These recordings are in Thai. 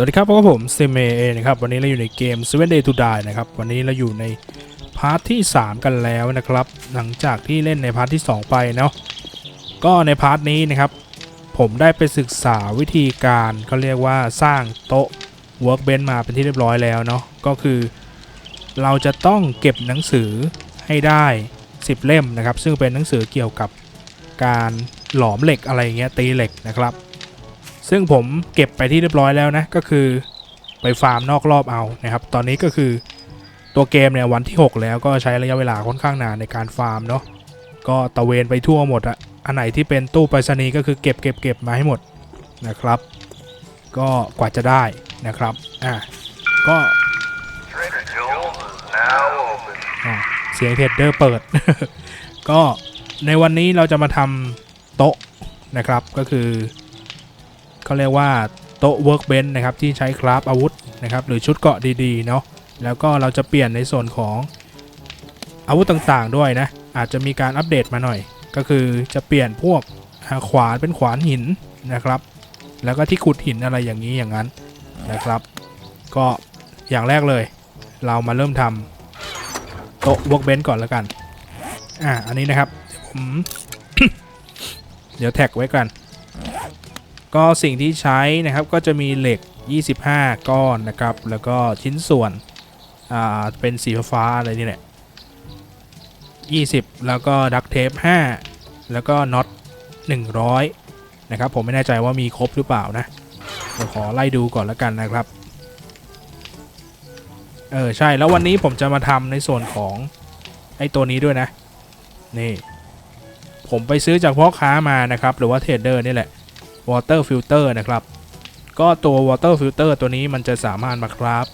วัสดีครับพบกับผมเซเมเอนะครับวันนี้เราอยู่ในเกม Seven Day to Die นะครับวันนี้เราอยู่ในพาร์ทที่ 3 กันแล้วนะครับ หลังจากที่เล่นในพาร์ทที่ 2 ไปเนาะก็ในพาร์ทนี้นะครับ ผมได้ไปศึกษาวิธีการเขาเรียกว่าสร้างโต๊ะ Workbench มาเป็นที่เรียบร้อยแล้วเนาะก็คือ เราจะต้องเก็บหนังสือให้ได้ 10 เล่มนะครับ ซึ่งเป็นหนังสือเกี่ยวกับการหลอมเหล็กอะไรเงี้ยตีเหล็กนะครับ ซึ่งผมเก็บไปที่เรียบร้อยแล้วนะ ก็คือไปฟาร์มนอกรอบเอานะครับ ตอนนี้ก็คือตัวเกมเนี่ยวันที่ 6 แล้วก็ใช้ระยะเวลาค่อนข้างนานในการฟาร์มเนาะ ก็ตะเวนไปทั่วหมดอะอันไหนที่เป็นตู้ไปรษณีย์ก็คือเก็บเก็บเก็บมาให้หมดนะครับ ก็กว่าจะได้นะครับ อะก็เสียงเทรดเดอร์เปิด ก็ในวันนี้เราจะมาทำโต๊ะนะครับ ก็คือ เขาเรียกว่าโต๊ะ workbench นะครับที่ใช้คราฟอาวุธนะครับหรือชุดเกราะดีๆเนาะแล้วก็เราจะเปลี่ยนในส่วนของอาวุธต่างๆด้วยนะ อาจจะมีการอัปเดตมาหน่อย ก็คือจะเปลี่ยนพวกขวานเป็นขวานหินนะครับ แล้วก็ที่ขุดหินอะไรอย่างนี้อย่างนั้นนะครับ ก็อย่างแรกเลย เรามาเริ่มทำโต๊ะ workbench ก่อนแล้วกัน อ่าอันนี้นะครับผมเดี๋ยวแท็กไว้กัน ก็สิ่งที่ใช้นะครับก็จะมีเหล็ก 25 ก้อนนะครับ แล้วก็ชิ้นส่วนอ่าเป็นสีฟ้าอะไรนี่แหละ20 แล้วก็ดักเทป5แล้วก็น็อต100 นะครับ ผมไม่แน่ใจว่ามีครบหรือเปล่านะเดี๋ยวขอไล่ดูก่อนแล้วกันนะครับ เออใช่แล้ววันนี้ผมจะมาทำในส่วนของไอ้ตัวนี้ด้วยนะ นี่ ผมไปซื้อจากพ่อค้ามานะครับ หรือว่าเทรดเดอร์นี่แหละ water filter นะครับ ก็ตัว water filter ตัวนี้มันจะสามารถมาคราฟ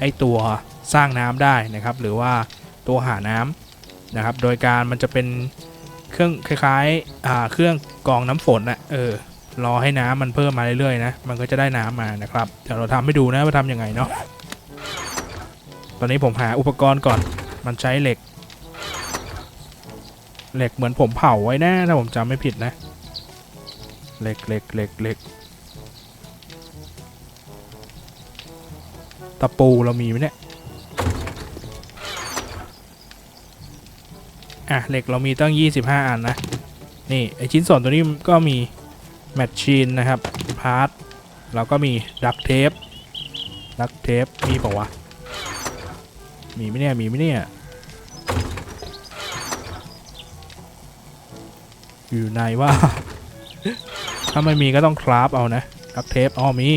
ไอตัวสร้างน้ำได้นะครับ หรือว่าตัวหาน้ำนะครับ โดยการมันจะเป็นเครื่องคล้ายๆอ่าเครื่องกรองน้ำฝนนะเออรอให้น้ำมันเพิ่มมาเรื่อยๆนะมันก็จะได้น้ำมานะครับเดี๋ยวเราทำให้ดูนะว่าทำยังไงเนาะตอนนี้ผมหาอุปกรณ์ก่อนมันใช้เหล็ก เหล็กเหมือนผมเผาไว้นะถ้าผมจำไม่ผิดนะ เหล็กเหล็กเหล็กเหล็กตะปูเรามีไหมเนี่ย อะเหล็กเรามีตั้ง 25 อันนะ นี่ไอชิ้นส่วนตัวนี้ก็มีแมชชีนนะครับ พาร์ทเราก็มีดักเทปดักเทปมีเปล่าวะ มีไหมเนี่ย มีไหมเนี่ย อยู่ไหนว่า ถ้าไม่มีก็ต้องคราฟเอานะดักเทปอ๋อมี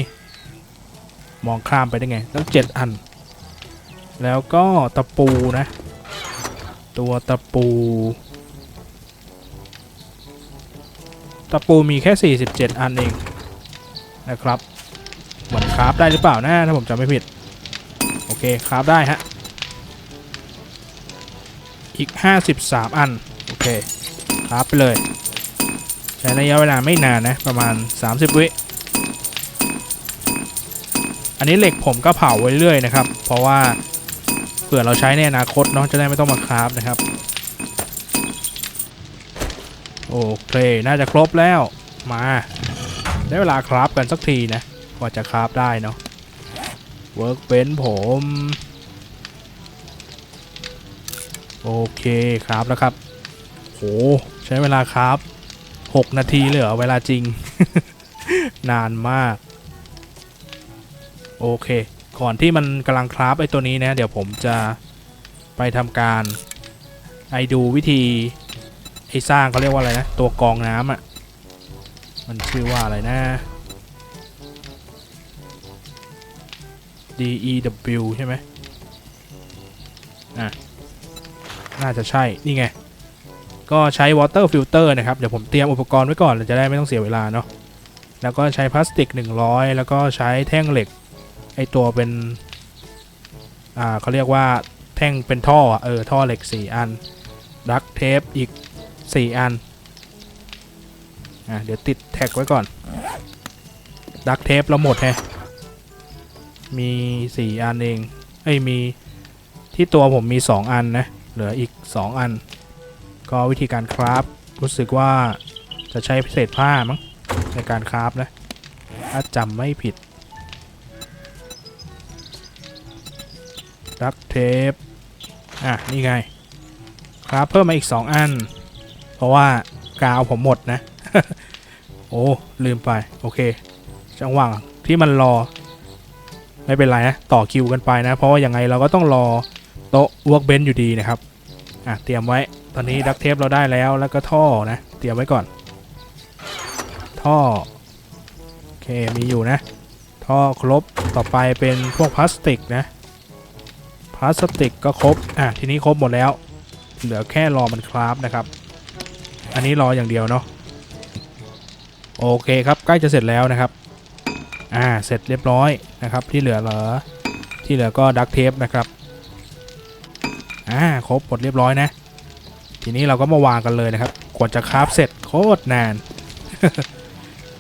มองข้ามไปได้ไงตั้งเจ็ดอัน แล้วก็ตะปูนะ ตัวตะปู ตะปูมีแค่ 47 อันเองนะครับเหมือนคราฟได้หรือเปล่านะ ถ้าผมจำไม่ผิด โอเคคราฟได้ฮะ อีก 53 อัน โอเคครับไปเลย ช้ระยะเวลาไม่นานนะ ประมาณ 30 วิอันนี้เหล็กผมก็เผาไว้เรื่อยนะครับ เพราะว่าเผื่อเราใช้ในอนาคตเนาะจะได้ไม่ต้องมาคราฟนะครับ โอเค น่าจะครบแล้วมาได้เวลาคราฟกันสักทีนะกว่าจะคราฟได้เนาะเวิร์กเบนผม โอเคครับแล้วครับโหใช้เวลาครับ 6 นาทีเลยเหรอ เวลาจริง นานมาก โอเค ก่อนที่มันกำลังคราฟไอตัวนี้นะ เดี๋ยวผมจะไปทำการ ไอดูวิธีไอสร้างเขาเรียกว่าอะไรนะ ตัวกองน้ำอะ่ะ มันชื่อว่าอะไรนะ D E W ใช่ไหมอะ น่าจะใช่ นี่ไง ก็ใช้ water filter นะครับ เดี๋ยวผมเตรียมอุปกรณ์ไว้ก่อนเราจะได้ไม่ต้องเสียเวลาเนาะแล้วก็ใช้พลาสติก 100 แล้วก็ใช้แท่งเหล็กไอตัวเป็นอ่าเขาเรียกว่าแท่งเป็นท่อเออท่อเหล็ก 4 อันดักเทปอีก 4 อันอะเดี๋ยวติดแท็กไว้ก่อนดักเทปเราหมดแฮะมี 4 อันเองเอ้ยมีที่ตัวผมมี 2 อันนะเหลืออีก 2 อัน ก็วิธีการคราฟรู้สึกว่าจะใช้เศษผ้ามั้งในการคราฟนะถ้าจำไม่ผิดดักเทปอะ นี่ไง ครับเพิ่มมาอีก 2 อัน เพราะว่ากาวผมหมดนะ โอ้ ลืมไป โอเค จังหวะที่มันรอ ไม่เป็นไรนะ ต่อคิวกันไปนะ เพราะว่ายังไงเราก็ต้องรอโต๊ะว o ร์กเบนอยู่ดีนะครับ อะ เตรียมไว้ ตอนนี้ดักเทปเราได้แล้วแล้วก็ท่อนะเตรียมไว้ก่อน ท่อโอเคมีอยู่นะ ท่อครบต่อไปเป็นพวกพลาสติกนะพลาสติกก็ครบอะทีนี้ครบหมดแล้ว เหลือแค่รอมันคราฟนะครับ อันนี้รออย่างเดียวเนาะโอเคครับใกล้จะเสร็จแล้วนะครับอ่าเสร็จเรียบร้อยนะครับ ที่เหลือเหลือที่เหลือก็ดักเทปนะครับอ่าครบหมดเรียบร้อยนะ ทีนี้เราก็มาวางกันเลยนะครับกว่าจะคราฟเสร็จโคตรนาน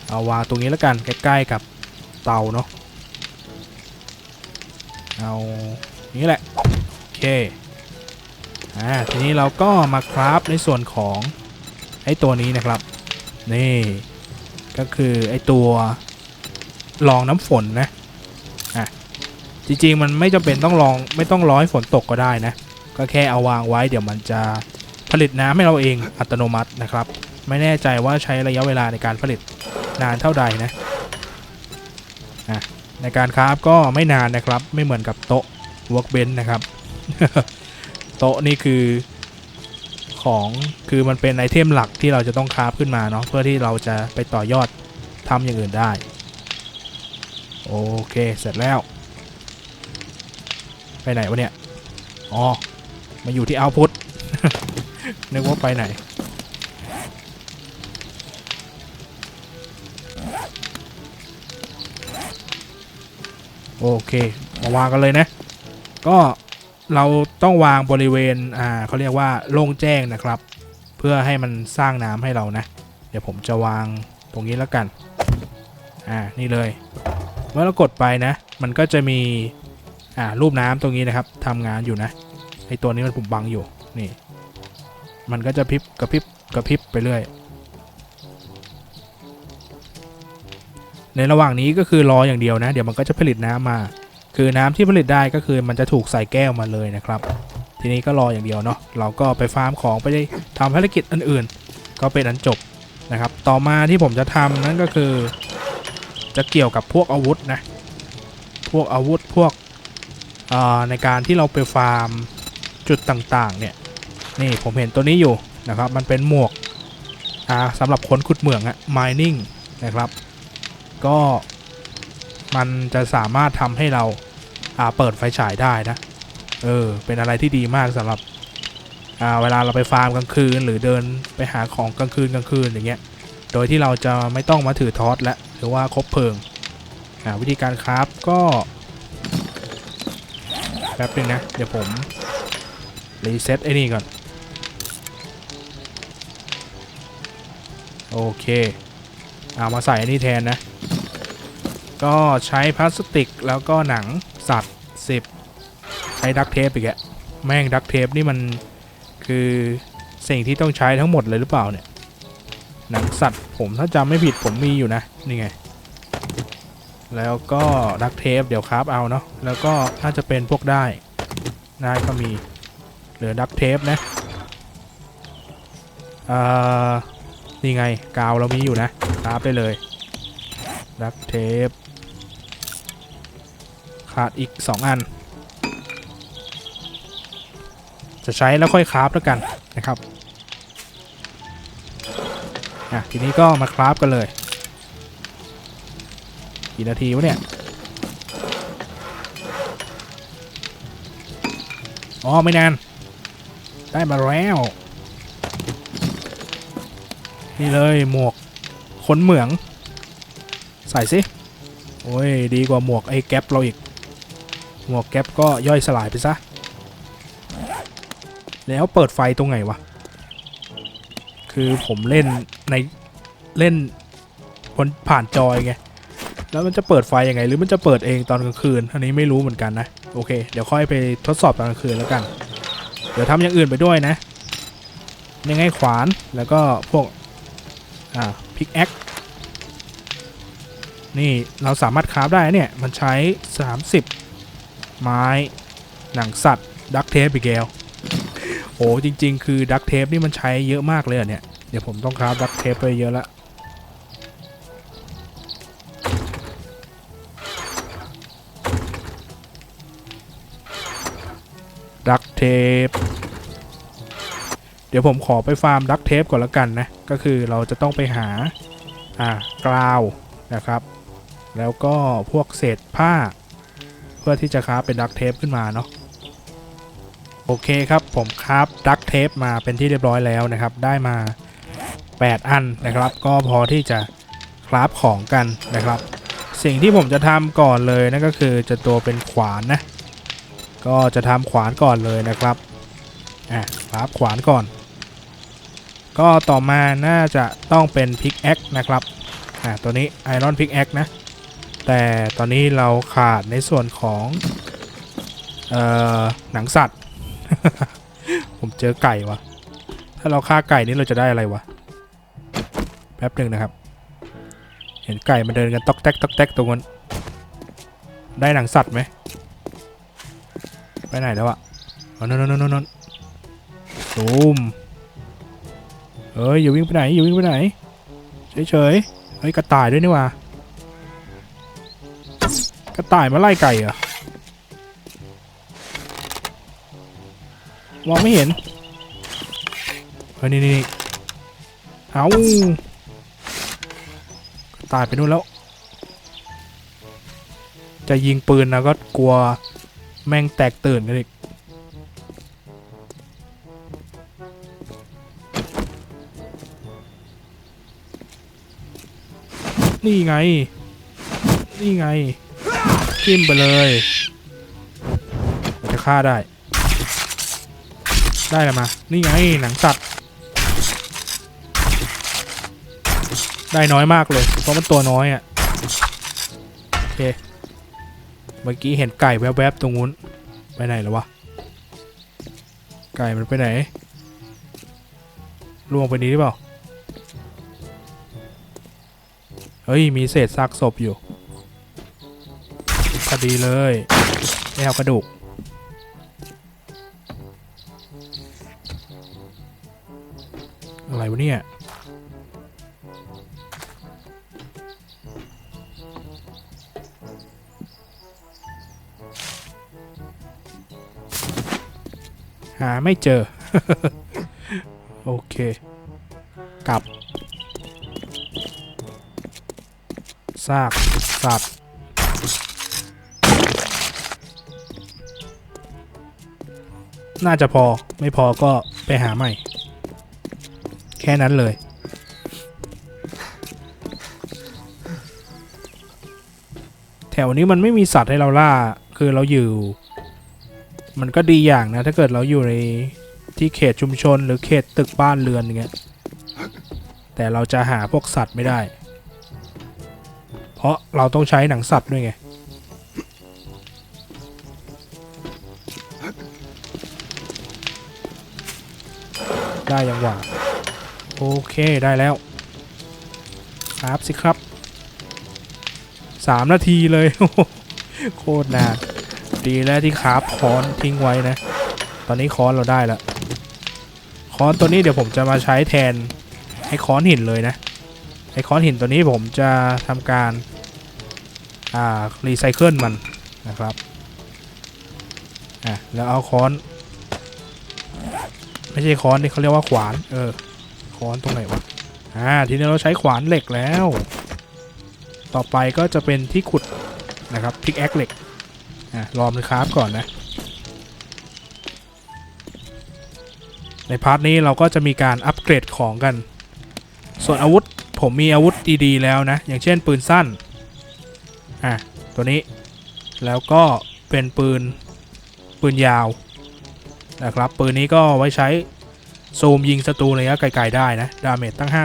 เอาวางตรงนี้แล้วกันใกล้ๆกับเตาเนาะเอานี้แหละโอเคอ่าทีนี้เราก็มาคราฟในส่วนของไอ้ตัวนี้นะครับ นี่ก็คือไอ้ตัวรองน้ำฝนนะอะจริงๆมันไม่จำเป็นต้องรองไม่ต้องรอให้ฝนตกก็ได้นะ ก็แค่เอาวางไว้เดี๋ยวมันจะ ลิตน้ำให้เราเองอัตโนมัตินะครับ ไม่แน่ใจว่าใช้ระยะเวลาในการผลิตนานเท่าใดนะอะในการคราฟก็ไม่นานนะครับ ไม่เหมือนกับโต๊ะ workbench นะครับ โต๊ะนี่คือของคือมันเป็นไอเทมหลักที่เราจะต้องคราฟขึ้นมาเนาะเพื่อที่เราจะไปต่อยอดทำอย่างอื่นได้ โอเคเสร็จแล้ว ไปไหนวะเนี่ย อ๋อ มาอยู่ที่เอาพุท นึกว่าไปไหน โอเค มาวางกันเลยนะ ก็เราต้องวางบริเวณ อ่าเขาเรียกว่าโล่งแจ้งนะครับ เพื่อให้มันสร้างน้ำให้เรานะ เดี๋ยวผมจะวางตรงนี้แล้วกัน อ่า นี่เลย เมื่อเรากดไปนะ มันก็จะมี อ่า รูปน้ำตรงนี้นะครับทำงานอยู่นะ ไอตัวนี้มันผมบังอยู่ นี่ มันก็จะพริบกระพริบกระพริบไปเรื่อย ในระหว่างนี้ก็คือรออย่างเดียวนะ เดี๋ยวมันก็จะผลิตน้ำมา คือน้ำที่ผลิตได้ก็คือมันจะถูกใส่แก้วมาเลยนะครับ ทีนี้ก็รออย่างเดียวเนาะ เราก็ไปฟาร์มของไปได้ทำภารกิจอื่นๆ ก็เป็นอันจบนะครับ ต่อมาที่ผมจะทำนั่นก็คือ จะเกี่ยวกับพวกอาวุธนะ พวกอาวุธพวกในการที่เราไปฟาร์มจุดต่างๆเนี่ย นี่ผมเห็นตัวนี้อยู่นะครับ มันเป็นหมวกอ่าสำหรับคนขุดเหมืองอะ mining นะครับ ก็มันจะสามารถทำให้เราอ่าเปิดไฟฉายได้นะ เออ เป็นอะไรที่ดีมากสำหรับอ่าเวลาเราไปฟาร์มกลางคืน หรือเดินไปหาของกลางคืนกลางคืนอย่างเงี้ย โดยที่เราจะไม่ต้องมาถือทอสและหรือว่าคบเพลิงอ่าวิธีการคราฟก็แป๊บนึงนะ เดี๋ยวผมรีเซ็ตไอ้นี่ก่อน โอเคเอามาใส่อันนี้แทนนะ ก็ใช้พลาสติกแล้วก็หนังสัตว์10ใช้ดักเทปอีกแกแม่งดักเทปนี่มันคือสิ่งที่ต้องใช้ทั้งหมดเลยหรือเปล่าเนี่ย หนังสัตว์ผมถ้าจำไม่ผิดผมมีอยู่นะ นี่ไง แล้วก็ดักเทปเดี๋ยวคราฟเอาเนาะแล้วก็น่าจะเป็นพวกได้ได้ก็มีเหลือดักเทปนะอ่อ นี่ไง กาวเรามีอยู่นะคราฟไปเลยดักเทปขาดอีก 2 อัน จะใช้แล้วค่อยคราฟแล้วกันนะครับอะทีนี้ก็มาคราฟกันเลยกี่นาทีวะเนี่ยอ๋อไม่นาน ได้มาแล้ว นี่เลยหมวกขนเหมือง ใส่สิ โอ้ย ดีกว่าหมวกไอ้แก๊ปเราอีก หมวกแก๊ปก็ย่อยสลายไปซะ แล้วเปิดไฟตรงไหนวะ คือผมเล่นในเล่นบนผ่านจอยไง แล้วมันจะเปิดไฟยังไง หรือมันจะเปิดเองตอนกลางคืน อันนี้ไม่รู้เหมือนกันนะ โอเค เดี๋ยวค่อยไปทดสอบตอนกลางคืนแล้วกัน เดี๋ยวทำอย่างอื่นไปด้วยนะยังไงขวานแล้วก็พวก อ่าพิกแอคนี่เราสามารถคราฟได้เนี่ย มันใช้ 30 ไม้ หนังสัตว์ดักเทปอีกแล้วโอ้จริง ๆ คือดักเทปนี่มันใช้เยอะมากเลยเนี่ย เดี๋ยวผมต้องคราฟดักเทปไปเยอะละดักเทป ดี๋ยวผมขอไปฟาร์มดักเทปก่อนละกันนะ ก็คือเราจะต้องไปหาอ่ากราวนะครับ แล้วก็พวกเศษผ้า เพื่อที่จะคราฟเป็นดักเทปขึ้นมาเนาะโอเคครับผมคราฟดักเทปมาเป็นที่เรียบร้อยแล้วนะครับ ได้มา 8 อันนะครับ ก็พอที่จะคราฟของกันนะครับ สิ่งที่ผมจะทำก่อนเลยนั่นก็คือจะตัวเป็นขวานนะ ก็จะทำขวานก่อนเลยนะครับอะคราฟขวานก่อน ก็ต่อมาน่าจะต้องเป็นพิกแอคนะครับอะตัวนี้ไอรอนพิกแอคนะ แต่ตอนนี้เราขาดในส่วนของเอ่อหนังสัตว์ ผมเจอไก่วะถ้าเราฆ่าไก่นี่เราจะได้อะไรวะ แป๊บหนึ่งนะครับ เห็นไก่มันเดินกันตอกแตกตอกแตกตรงนั้นได้หนังสัตว์ไหมไปไหนแล้วอะอ๋อนนนนนนตูม เอ้ยอย่าวิ่งไปไหนอย่าวิ่งไปไหนเฉยๆเฮ้ยกระต่ายด้วยนี่ว่ากระต่ายมาไล่ไก่เหรอมองไม่เห็นเฮ้ยนี่นี่เอากระต่ายไปนู่นแล้ว จะยิงปืนนะก็กลัวแม่งแตกตื่นกันอีก นี่ไง นี่ไงจิ้มไปเลยจะฆ่าได้ ได้แล้วมา นี่ไงหนังสัตว์ ได้น้อยมากเลย เพราะมันตัวน้อยอะ่ะ โอเค เมื่อกี้เห็นไก่แวบๆตรงนู้น ไปไหนแล้ววะ ไก่มันไปไหนล่วงไปนี้หรือเปล่า เฮ้ย มีเศษซากศพอยู่พอดีเลยไม่เอากระดูก อะไรวะเนี่ย หาไม่เจอ โอเค กลับ ซากสัตว์น่าจะพอไม่พอก็ไปหาใหม่ แค่นั้นเลย แถวนี้มันไม่มีสัตว์ให้เราล่า คือเราอยู่ มันก็ดีอย่างนะ ถ้าเกิดเราอยู่ในที่เขตชุมชนหรือเขตตึกบ้านเรือนอย่างเงี้ยแต่เราจะหาพวกสัตว์ไม่ได้ ราะเราต้องใช้หนังสัตว์ด้วยไง ได้ยังหวะโอเคได้แล้วครับสิครับสามนาทีเลย โคตรนานดีแล้วที่คราฟค้อนทิ้งไว้นะ ตอนนี้คอนเราได้ล้วค้อนตัวนี้เดี๋ยวผมจะมาใช้แทนให้คอนหินเลยนะไอ้คอนหินตัวนี้ผมจะทำการ รีไซเคิลมันนะครับอะแล้วเอาค้อน ไม่ใช่ค้อนนี่เขาเรียกว่าขวาน เออค้อนตรงไหนวะอ่าทีนี้เราใช้ขวานเหล็กแล้ว ต่อไปก็จะเป็นที่ขุดนะครับพิกแอคเหล็กอะรอมันคราฟก่อนนะในพาร์ทนี้เราก็จะมีการอัปเกรดของกัน ส่วนอาวุธผมมีอาวุธดีๆแล้วนะ อย่างเช่นปืนสั้น อะตัวนี้แล้วก็เป็นปืนปืนยาวนะครับปืนนี้ก็ไว้ใช้ซูมยิงศัตรูระยะไกลๆได้นะดาเมจตั้ง 50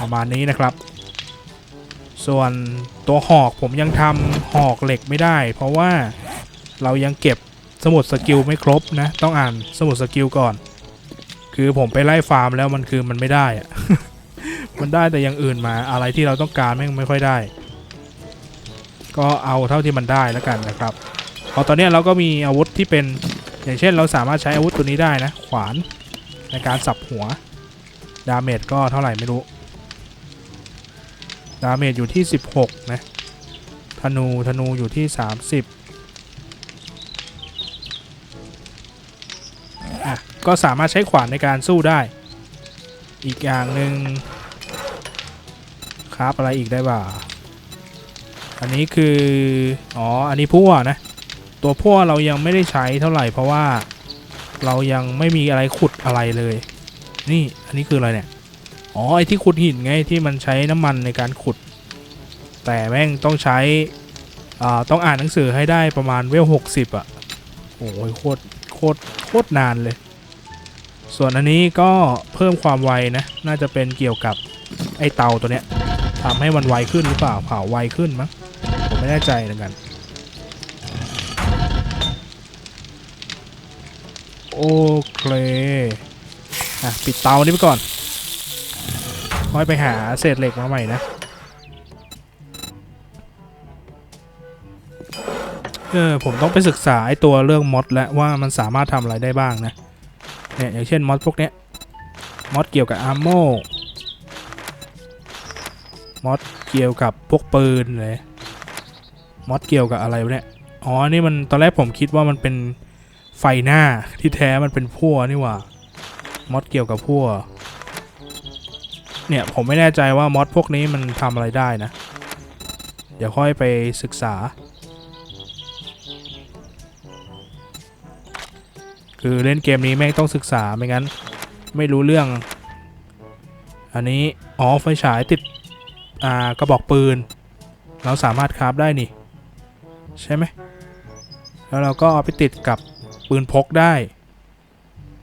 ประมาณนี้นะครับ ส่วนตัวหอกผมยังทำหอกเหล็กไม่ได้ เพราะว่าเรายังเก็บสมุดสกิลไม่ครบนะ ต้องอ่านสมุดสกิลก่อน คือผมไปไล่ฟาร์มแล้วมันคือมันไม่ได้อะ มันได้แต่อย่างอื่นมาอะไรที่เราต้องการแม่งไม่ค่อยได้ ก็เอาเท่าที่มันได้แล้วกันนะครับพอตอนนี้เราก็มีอาวุธที่เป็นอย่างเช่นเราสามารถใช้อาวุธตัวนี้ได้นะ ขวานในการสับหัว ดาเมจก็เท่าไหร่ไม่รู้ ดาเมจอยู่ที่ 16 นะ ธนูธนูอยู่ที่ 30อะก็สามารถใช้ขวานในการสู้ได้ อีกอย่างหนึ่ง คราฟอะไรอีกได้บ่า อันนี้คือ อ๋อ อันนี้พั่วนะ ตัวพั่วเรายังไม่ได้ใช้เท่าไหร่เพราะว่าเรายังไม่มีอะไรขุดอะไรเลย นี่ อันนี้คืออะไรเนี่ย อ๋อ ไอที่ขุดหินไงที่มันใช้น้ำมันในการขุด แต่แม่งต้องใช้ อ่า ต้องอ่านหนังสือให้ได้ประมาณเวลหกสิบอะ โอ้ยโคตร โคตร โคตรนานเลย ส่วนอันนี้ก็เพิ่มความไวนะ น่าจะเป็นเกี่ยวกับไอเตาตัวเนี้ย ทำให้มันไวขึ้นหรือเปล่าเผาไวขึ้นมั้งผมไม่แน่ใจเหมือนกัน โอเคอะปิดเตานี้ไปก่อนค่อยไปหาเศษเหล็กมาใหม่นะเออผมต้องไปศึกษาไอตัวเรื่องมอดแล้วว่ามันสามารถทำอะไรได้บ้างนะเนี่ยอย่างเช่นมอดพวกเนี้ยมอดเกี่ยวกับอาร์โม มอดเกี่ยวกับพวกปืนเลยมอดเกี่ยวกับอะไรเนี่ยอ๋อนี่มันตอนแรกผมคิดว่ามันเป็นไฟหน้าที่แท้มันเป็นพั่วนี่หว่ามอดเกี่ยวกับพั่วเนี่ยผมไม่แน่ใจว่ามอดพวกนี้มันทำอะไรได้นะ เดี๋ยวค่อยไปศึกษา คือเล่นเกมนี้แม่งต้องศึกษาไม่งั้น ไม่รู้เรื่อง อันนี้ อ๋อไฟฉายติด อ่ากระบอกปืน เราสามารถคราฟได้นี่ ใช่ไหม แล้วเราก็เอาไปติดกับปืนพกได้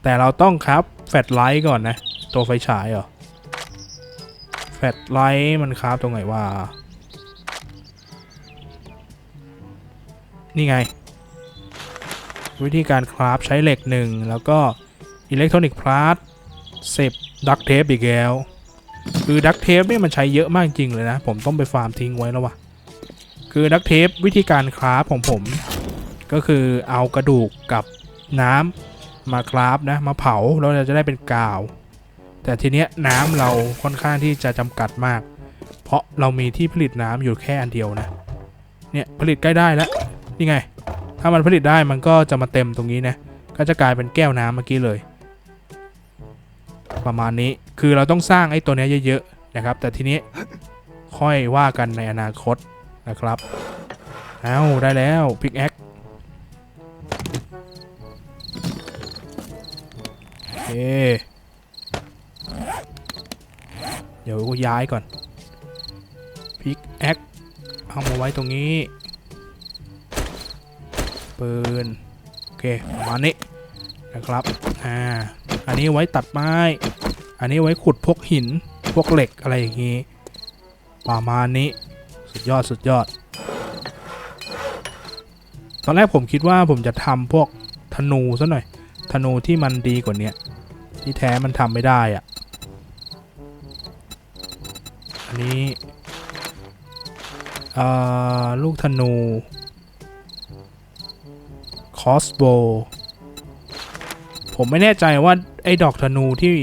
แต่เราต้องครับแฟลชไลท์ก่อนนะ ตัวไฟฉายเหรอ แฟลชไลท์มันครับตรงไหนว่านี่ไง วิธีการคราฟใช้เหล็กหนึ่งแล้วก็อิเล็กทรอนิกส์พลาสเสพดักเทปอีกแล้ว คือดักเทปเนี่ยมันใช้เยอะมากจริงเลยนะ ผมต้องไปฟาร์มทิ้งไว้แล้ววะคือดักเทปวิธีการคราฟของผม ก็คือเอากระดูกกับน้ำมาคราฟนะมาเผาแล้วเราจะได้เป็นกาว แต่ทีเนี้ยน้ำเราค่อนข้างที่จะจำกัดมาก เพราะเรามีที่ผลิตน้ำอยู่แค่อันเดียวนะเนี่ยผลิตใกล้ได้แล้วนี่ไง ถ้ามันผลิตได้มันก็จะมาเต็มตรงนี้นะก็จะกลายเป็นแก้วน้ำเมื่อกี้เลย ประมาณนี้ คือเราต้องสร้างไอ้ตัวนี้เยอะๆนะครับ แต่ทีนี้ค่อยว่ากันในอนาคตนะครับ เอาได้แล้วพิกแอคเคเดี๋ยวย้ายก่อนพิกแอคเอามาไว้ตรงนี้ปืนโอเคประมาณนี้ นะครับอ่าอันนี้ไว้ตัดไม้ อันนี้ไว้ขุดพวกหินพวกเหล็กอะไรอย่างงี้ประมาณนี้สุดยอดสุดยอด ตอนแรกผมคิดว่าผมจะทำพวกธนูซะหน่อยธนูที่มันดีกว่านี้ที่แท้มันทำไม่ได้อะอันนี้อ่าลูกธนูคอสโบ ผมไม่แน่ใจว่าไอ้ดอกธนูที่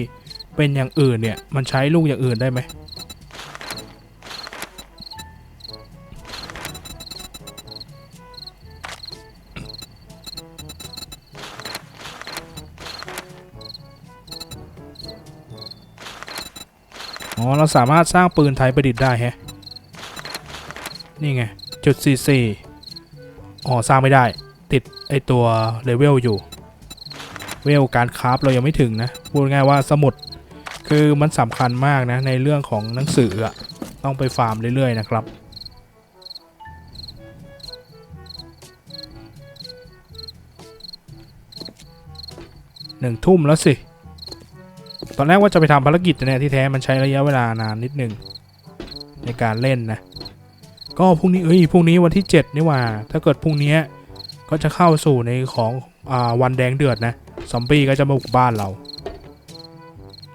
เป็นอย่างอื่นเนี่ย มันใช้ลูกอย่างอื่นได้ไหมอ๋อ เราสามารถสร้างปืนไทยประดิษฐ์ได้แฮะ นี่ไง จุด 44 อ๋อ สร้างไม่ได้ ติดไอตัวเลเวลอยู่ เวลการคราฟเรายังไม่ถึงนะ พูดง่ายว่าสมุดคือมันสำคัญมากนะ ในเรื่องของหนังสืออะต้องไปฟาร์มเรื่อยๆนะครับ หนึ่งทุ่มแล้วสิ ตอนแรกว่าจะไปทำภารกิจแต่เนี่ยที่แท้มันใช้ระยะเวลานานนิดนึง ในการเล่นนะ ก็พรุ่งนี้เอ้ยพรุ่งนี้วันที่ 7 นี่หว่า ถ้าเกิดพรุ่งนี้ก็จะเข้าสู่ในของอวันแดงเดือดนะ ซอมบี้ก็จะมาบุกบ้านเรา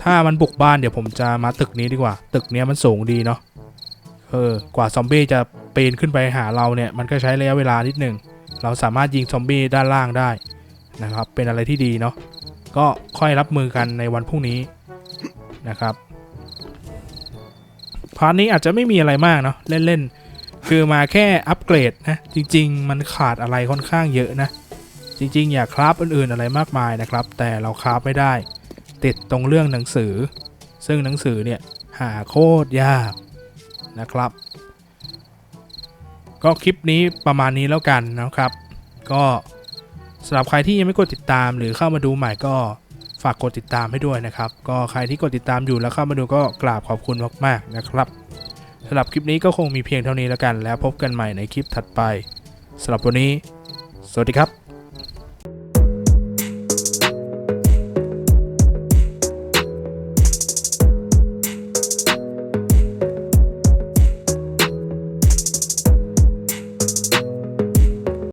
ถ้ามันบุกบ้านเดี๋ยวผมจะมาตึกนี้ดีกว่า ตึกเนี้ยมันสูงดีเนาะ เออ กว่าซอมบี้จะปีนขึ้นไปหาเราเนี่ย มันก็ใช้ระยะเวลานิดหนึ่ง เราสามารถยิงซอมบี้ด้านล่างได้นะครับ เป็นอะไรที่ดีเนาะ ก็ค่อยรับมือกันในวันพรุ่งนี้นะครับ พาร์ทนี้อาจจะไม่มีอะไรมากเนาะ เล่นๆ คือมาแค่อัปเกรดนะ จริง ๆ มันขาดอะไรค่อนข้างเยอะนะ จริงๆ อยากคราฟอื่นๆอะไรมากมายนะครับ แต่เราคราฟไม่ได้ ติดตรงเรื่องหนังสือ ซึ่งหนังสือเนี่ยหาโคตรยากนะครับ ก็คลิปนี้ประมาณนี้แล้วกันนะครับ ก็สำหรับใครที่ยังไม่กดติดตามหรือเข้ามาดูใหม่ก็ฝากกดติดตามให้ด้วยนะครับ ก็ใครที่กดติดตามอยู่แล้วเข้ามาดูก็กราบขอบคุณมากๆนะครับสำหรับคลิปนี้ก็คงมีเพียงเท่านี้แล้วกัน แล้วพบกันใหม่ในคลิปถัดไปสำหรับวันนี้ สวัสดีครับ